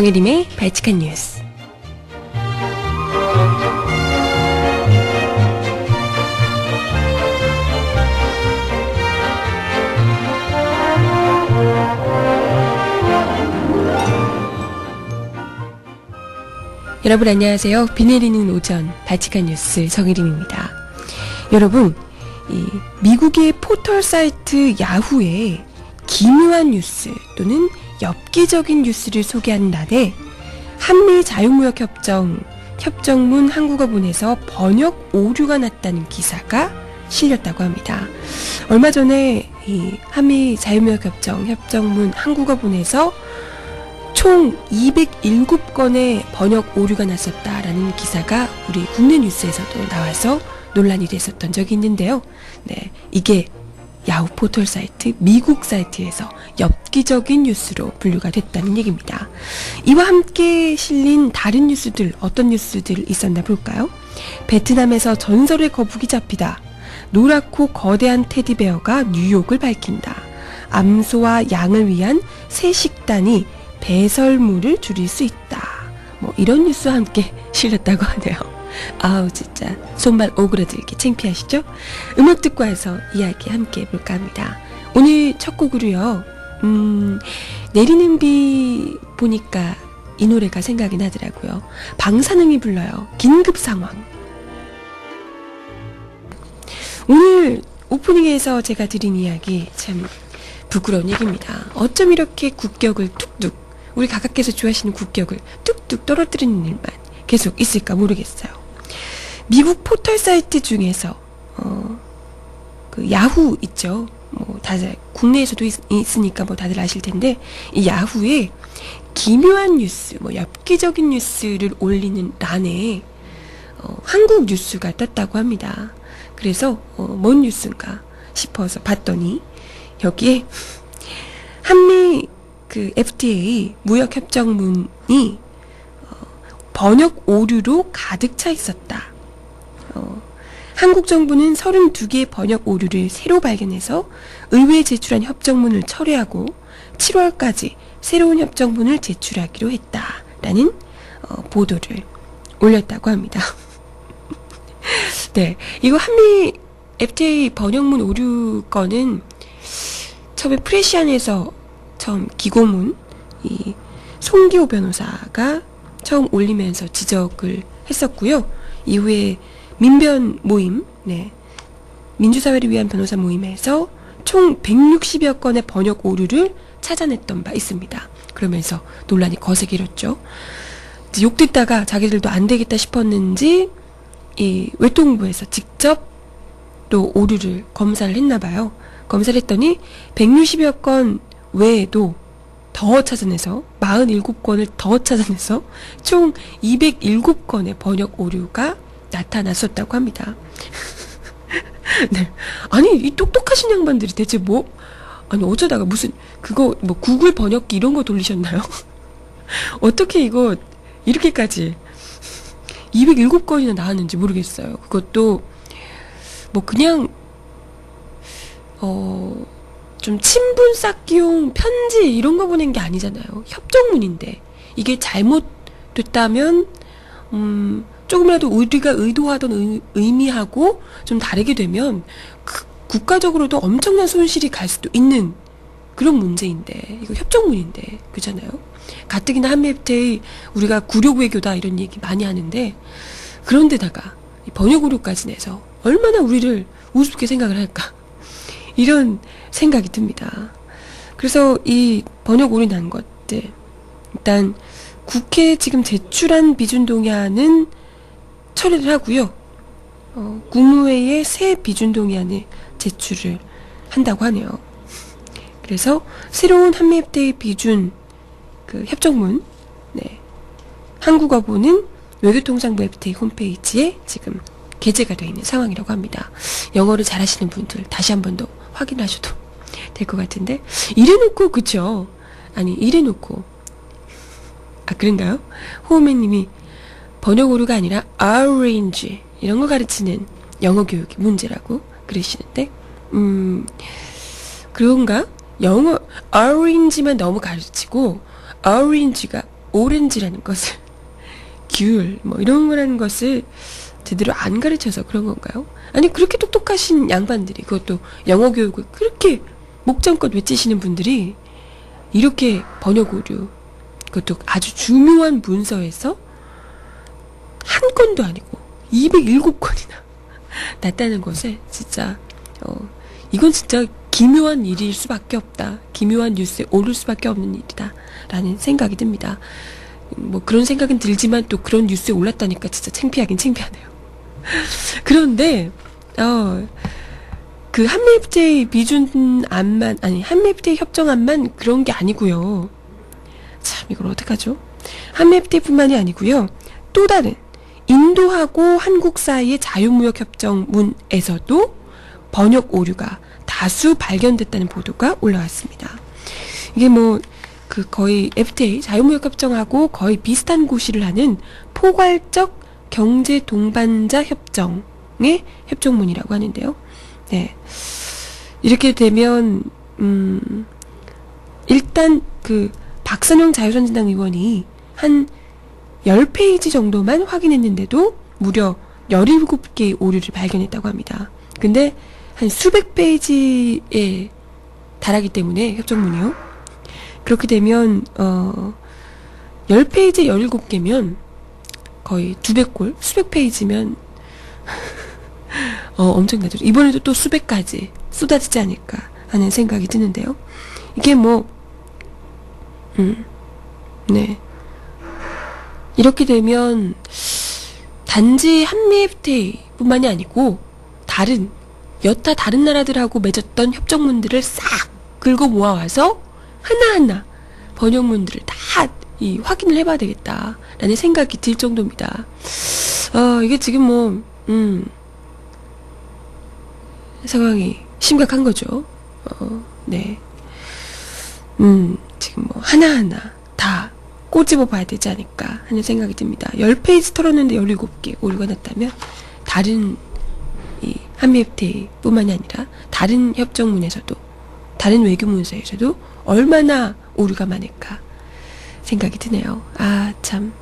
정혜림의 발칙한 뉴스. 여러분 안녕하세요. 비 내리는 오전 발칙한 뉴스 정혜림입니다. 여러분, 이 미국의 포털 사이트 야후에 기묘한 뉴스 또는 엽기적인 뉴스를 소개하는 날에 한미 자유무역 협정 협정문 한국어본에서 번역 오류가 났다는 기사가 실렸다고 합니다. 얼마 전에 이 한미 자유무역 협정 협정문 한국어본에서 총 207건의 번역 오류가 났었다라는 기사가 우리 국내 뉴스에서도 나와서 논란이 됐었던 적이 있는데요. 네, 이게 야후 포털 사이트 미국 사이트에서 엽기적인 뉴스로 분류가 됐다는 얘기입니다. 이와 함께 실린 다른 뉴스들 어떤 뉴스들 있었나 볼까요? 베트남에서 전설의 거북이 잡히다. 노랗고 거대한 테디베어가 뉴욕을 밝힌다. 암소와 양을 위한 새 식단이 배설물을 줄일 수 있다. 뭐 이런 뉴스와 함께 실렸다고 하네요. 아우 진짜 손발 오그라들기 창피하시죠? 음악 듣고 와서 이야기 함께 해볼까 합니다. 오늘 첫 곡으로요. 음, 내리는 비 보니까 이 노래가 생각이 나더라고요. 방사능이 불러요. 긴급 상황. 오늘 오프닝에서 제가 드린 이야기 참 부끄러운 얘기입니다. 어쩜 이렇게 국격을 뚝뚝 우리 가깝게서 좋아하시는 국격을 뚝뚝 떨어뜨리는 일만 계속 있을까 모르겠어요. 미국 포털 사이트 중에서 어, 그 야후 있죠. 뭐 다들 국내에서도 있, 있으니까 뭐 다들 아실 텐데 이 야후에 기묘한 뉴스, 뭐 엽기적인 뉴스를 올리는 란에 어, 한국 뉴스가 떴다고 합니다. 그래서 어, 뭔 뉴스인가 싶어서 봤더니 여기에 한미 그 FTA 무역 협정문이 어, 번역 오류로 가득 차 있었다. 어, 한국 정부는 32개의 번역 오류를 새로 발견해서 의회에 제출한 협정문을 철회하고 7월까지 새로운 협정문을 제출하기로 했다라는 어, 보도를 올렸다고 합니다. 네, 이거 한미 FTA 번역문 오류 건은 처음에 프레시안에서 처음 기고문 이 송기호 변호사가 처음 올리면서 지적을 했었고요. 이후에 민변 모임, 네. 민주사회를 위한 변호사 모임에서 총 160여 건의 번역 오류를 찾아냈던 바 있습니다. 그러면서 논란이 거세게 일었죠. 욕 듣다가 자기들도 안 되겠다 싶었는지 이 외통부에서 직접 또 오류를 검사를 했나 봐요. 검사를 했더니 160여 건 외에도 더 찾아내서 47건을 더 찾아내서 총 207건의 번역 오류가 나타났었다고 합니다. 네. 아니, 이 똑똑하신 양반들이 대체 뭐, 아니, 어쩌다가 무슨, 그거, 뭐, 구글 번역기 이런 거 돌리셨나요? 어떻게 이거, 이렇게까지 207건이나 나왔는지 모르겠어요. 그것도, 뭐, 그냥, 어, 좀 친분 쌓기용 편지 이런 거 보낸 게 아니잖아요. 협정문인데. 이게 잘못됐다면, 음, 조금이라도 우리가 의도하던 의, 의미하고 좀 다르게 되면 그, 국가적으로도 엄청난 손실이 갈 수도 있는 그런 문제인데 이거 협정문인데 그잖아요. 가뜩이나 한미협회의 우리가 구력 외교다 이런 얘기 많이 하는데 그런데다가 번역 오류까지 내서 얼마나 우리를 우습게 생각을 할까 이런 생각이 듭니다. 그래서 이 번역 오류 난 것들 일단 국회에 지금 제출한 비준 동의안은 처리를 하고요. 어, 국무회의에 새 비준 동의안을 제출을 한다고 하네요. 그래서 새로운 한미협대의 비준 그 협정문, 네. 한국어부는 외교통상부 FTA 홈페이지에 지금 게재가 되어 있는 상황이라고 합니다. 영어를 잘하시는 분들 다시 한 번 더 확인하셔도 될 것 같은데 이래놓고 그쵸? 아니 이래놓고 아 그런가요? 호우맨님이 번역 오류가 아니라 arrange 이런 거 가르치는 영어 교육이 문제라고 그러시는데 음 그런가? 영어 arrange만 너무 가르치고 arrange가 오렌지라는 것을 귤 뭐 이런 거라는 것을 제대로 안 가르쳐서 그런 건가요? 아니 그렇게 똑똑하신 양반들이 그것도 영어 교육을 그렇게 목장껏 외치시는 분들이 이렇게 번역 오류 그것도 아주 중요한 문서에서 한 건도 아니고 207건이나 났다는 것에 진짜 어 이건 진짜 기묘한 일일 수밖에 없다. 기묘한 뉴스에 오를 수밖에 없는 일이다. 라는 생각이 듭니다. 음, 뭐 그런 생각은 들지만 또 그런 뉴스에 올랐다니까 진짜 창피하긴 창피하네요. 그런데 어, 그 한미 FTA 비준안만 아니 한미 FTA 협정안만 그런 게 아니고요. 참 이걸 어떡하죠? 한미 FTA뿐만이 아니고요. 또 다른 인도하고 한국 사이의 자유무역 협정문에서도 번역 오류가 다수 발견됐다는 보도가 올라왔습니다. 이게 뭐 그 거의 FTA 자유무역 협정하고 거의 비슷한 고시를 하는 포괄적 경제 동반자 협정의 협정문이라고 하는데요. 네. 이렇게 되면 음 일단 그 박선영 자유선진당 의원이 한 10페이지 정도만 확인했는데도 무려 17개의 오류를 발견했다고 합니다. 근데 한 수백 페이지에 달하기 때문에 협정문이요. 그렇게 되면 어 10페이지에 17개면 거의 200골, 수백 페이지면 어 엄청나죠. 이번에도 또 수백 가지 쏟아지지 않을까 하는 생각이 드는데요. 이게 뭐 음. 네. 이렇게 되면 단지 한미 FTA뿐만이 아니고 다른 여타 다른 나라들하고 맺었던 협정문들을 싹 긁어 모아와서 하나하나 번역문들을 다 이 확인을 해봐야 되겠다라는 생각이 들 정도입니다. 어, 이게 지금 뭐, 음, 상황이 심각한 거죠. 어, 네. 음, 지금 뭐, 하나하나 다 꼬집어 봐야 되지 않을까 하는 생각이 듭니다. 10페이지 털었는데 17개 오류가 났다면, 다른, 이, 한미 FTA 뿐만이 아니라, 다른 협정문에서도, 다른 외교문서에서도 얼마나 오류가 많을까 생각이 드네요. 아, 참.